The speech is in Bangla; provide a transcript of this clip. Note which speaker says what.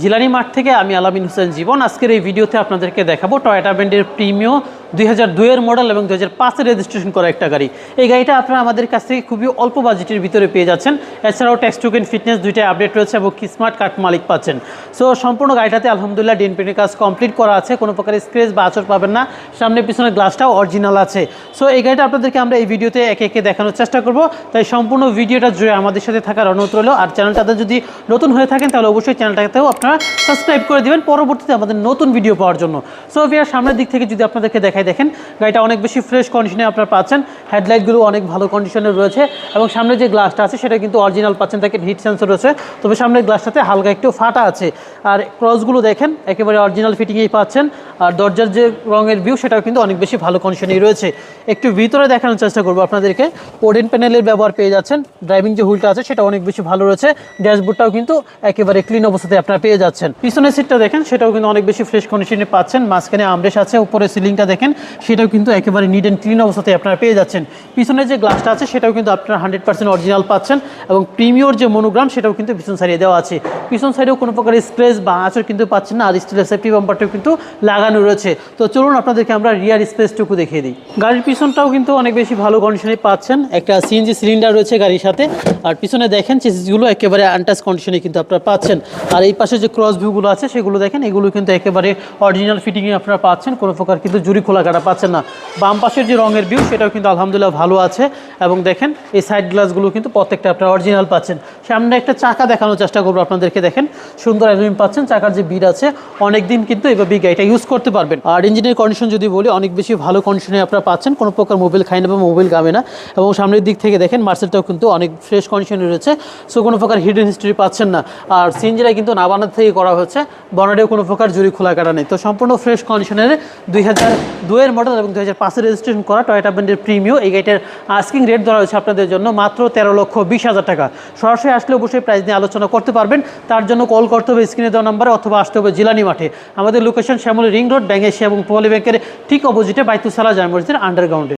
Speaker 1: জিলানি মাঠ থেকে আমি আলামিন হোসেন জীবন। আজকের এই ভিডিওতে আপনাদেরকে দেখাবো টয়টা ব্র্যান্ডের প্রিমিও দুই হাজার দুইয়ের মডেল এবং দুই হাজার পাঁচের রেজিস্ট্রেশন করা একটা গাড়ি। এই গাড়িটা আপনারা আমাদের কাছ থেকে খুবই অল্প বাজেটের ভিতরে পেয়ে যাচ্ছেন। এছাড়াও ট্যাক্স টোকেন ফিটনেস দুইটাই আপডেট রয়েছে এবং কি স্মার্ট কার্ড মালিক পাচ্ছেন। সো সম্পূর্ণ গাড়িটাতে আলহামদুলিল্লাহ ডিন পেন্টের কাজ কমপ্লিট করা আছে। কোনো প্রকার স্ক্রেচ বা আচর পাবেন না। সামনে পিছনে গ্লাসটাও অরিজিনাল আছে। সো এই গাড়িটা আপনাদেরকে আমরা এই ভিডিওতে একে একে দেখানোর চেষ্টা করব। তাই সম্পূর্ণ ভিডিওটা জুড়ে আমাদের সাথে থাকার অনুরোধ রইল। আর চ্যানেলটাতে যদি নতুন হয়ে থাকেন, তাহলে অবশ্যই চ্যানেলটাতেও আপনারা সাবস্ক্রাইব করে দিবেন। পরবর্তীতে আমাদের নতুন ভিডিও পাওয়ার জন্য। সো ভিয়ার সামনের দিক থেকে যদি আপনাদেরকে দেখাই দেখেন। গাড়িটা অনেক বেশি ফ্রেশ কন্ডিশনে আপনারা পাচ্ছেন। হেডলাইটগুলো অনেক ভালো কন্ডিশনে রয়েছে এবং সামনে যে গ্লাসটা আছে, সেটা কিন্তু অরিজিনাল পাচ্ছেন, তাকে হিট সেন্সর রয়েছে। তবে সামনের গ্লাসটাতে হালকা একটু ফাটা আছে। আর ক্রসগুলো দেখেন, একেবারে অরিজিনাল ফিটিংয়েই পাচ্ছেন। আর দরজার যে রঙের ভিউ সেটাও কিন্তু অনেক বেশি ভালো কন্ডিশনেই রয়েছে। একটু ভিতরে দেখানোর চেষ্টা করব আপনাদেরকে। ওডেন প্যানেলের ব্যবহার পেয়ে যাচ্ছেন। ড্রাইভিং যে হুইলটা আছে, সেটা অনেক বেশি ভালো রয়েছে। ড্যাশবোর্ডটাও কিন্তু একেবারে ক্লিন অবস্থাতে আপনারা পেয়ে যাচ্ছেন। পিছনের সিটটা দেখেন, সেটাও কিন্তু অনেক বেশি ফ্রেশ কন্ডিশনে পাচ্ছেন। মাঝখানে আমরেশ আছে উপরে সিলিংটা দেখেন। সেটাও কিন্তু একেবারে নিট অ্যান্ড ক্লিন অবস্থাতে আপনারা পেয়ে যাচ্ছেন। পিছনে যে গ্লাসটা আছে, সেটাও কিন্তু আপনারা হান্ড্রেড পার্সেন্ট অরিজিনাল পাচ্ছেন এবং প্রিমিয়র যে মনোগ্রাম সেটাও কিন্তু পিছন সাইডে দেওয়া আছে। পিছন সাইডেও কোনো প্রকার স্ক্রেচ বা আঁচড় কিন্তু পাচ্ছেন না, আর স্টিলের সেফটি বাম্পারটাও কিন্তু লাগানো রয়েছে। তো চলুন আপনাদেরকে আমরা রিয়ার স্পেসটুকু দেখিয়ে দিই। গাড়ির পিছনটাও কিন্তু অনেক বেশি ভালো কন্ডিশনে পাচ্ছেন। একটা সিএনজি সিলিন্ডার রয়েছে গাড়ির সাথে। আর পিছনে দেখেন, চেসিসগুলো একেবারে আনটাচ কন্ডিশনে কিন্তু আপনারা পাচ্ছেন। আর এই পাশে যে ক্রস ভিউগুলো আছে, সেগুলো দেখেন, এগুলো কিন্তু একেবারে অরিজিনাল ফিটিংয়ে আপনারা পাচ্ছেন। কোনো প্রকার কিন্তু জুরি খোলা কাটা পাচ্ছেন না, বাম পাশের যে রঙের ভিউ সেটাও কিন্তু আলহামদুলিল্লাহ ভালো আছে। এবং দেখেন, এই সাইড গ্লাসগুলো কিন্তু প্রত্যেকটা আপনারা অরিজিনাল পাচ্ছেন। সামনে একটা চাকা দেখানোর চেষ্টা করব আপনাদেরকে, দেখেন, সুন্দর অ্যালুমিনিয়াম পাচ্ছেন। চাকার যে বিড আছে অনেক দিন কিন্তু এভাবে গাড়িটা ইউজ করতে পারবেন। আর ইঞ্জিনের কন্ডিশন যদি বলি, অনেক বেশি ভালো কন্ডিশনে আপনারা পাচ্ছেন। কোনো প্রকার মোবাইল খায় না বা মোবাইল গামে না। এবং সামনের দিক থেকে দেখেন, মার্সেলটাও কিন্তু অনেক ফ্রেশ কন্ডিশনে রয়েছে। সো কোনো প্রকার হিডেন হিস্ট্রি পাচ্ছেন না। আর সিএনজিটা কিন্তু নাবানার থেকে করা হচ্ছে। বনারেও কোনো প্রকার জুরি খোলা কাটা নেই। তো, সম্পূর্ণ ফ্রেশ কন্ডিশনের দুই হাজার দুয়ের মডেল এবং দু হাজার পাঁচে রেজিস্ট্রেশন করা টয়টা ব্র্যান্ডের প্রিমিও এই গাড়িটার আস্কিং রেট ধরা হয়েছে আপনাদের জন্য মাত্র তেরো লক্ষ বিশ হাজার টাকা। সরাসরি আসলে অবশ্যই প্রাইস নিয়ে আলোচনা করতে পারবেন। তার জন্য কল করতে হবে স্ক্রিনে দেওয়া নাম্বারে অথবা আসতে হবে জিলানি মাঠে। আমাদের লোকেশন শ্যামলী রিং রোড ব্যাঙ্গেশিয়া এবং পোয়ালি ব্যাংকের ঠিক অপোজিটে বাইতুসালা জামসির আন্ডারগ্রাউন্ডে